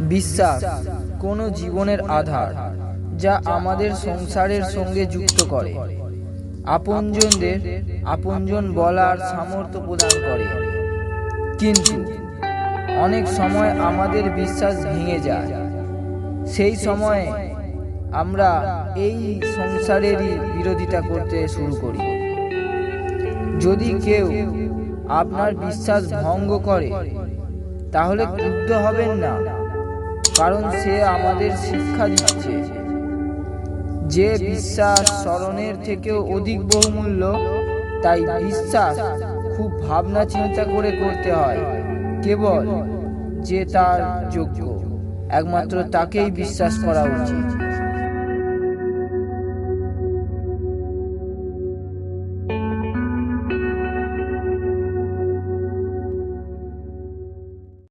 বিশ্বাস কোনো জীবনের আধার যা আমাদের সংসারের সঙ্গে যুক্ত করে। আপনজনদের আপনজন বলার সামর্থ্য প্রদান করে। কিন্তু অনেক সময় আমাদের বিশ্বাস ভেঙে যায়। সেই সময়ে আমরা এই সংসারেরই বিরোধিতা করতে শুরু করি। যদি কেউ আপনার বিশ্বাস ভঙ্গ করে, তাহলে ক্রুদ্ধ হবেন না। কারণ সে আমাদের শিক্ষা দিচ্ছে। যে বিশ্বাস স্মরণের থেকেও অধিক বহুমূল্য, তাই বিশ্বাস খুব ভাবনা চিন্তা করে করতে হয়, কেবল যে তার যোগ্য। একমাত্র তাকেই বিশ্বাস করা উচিত।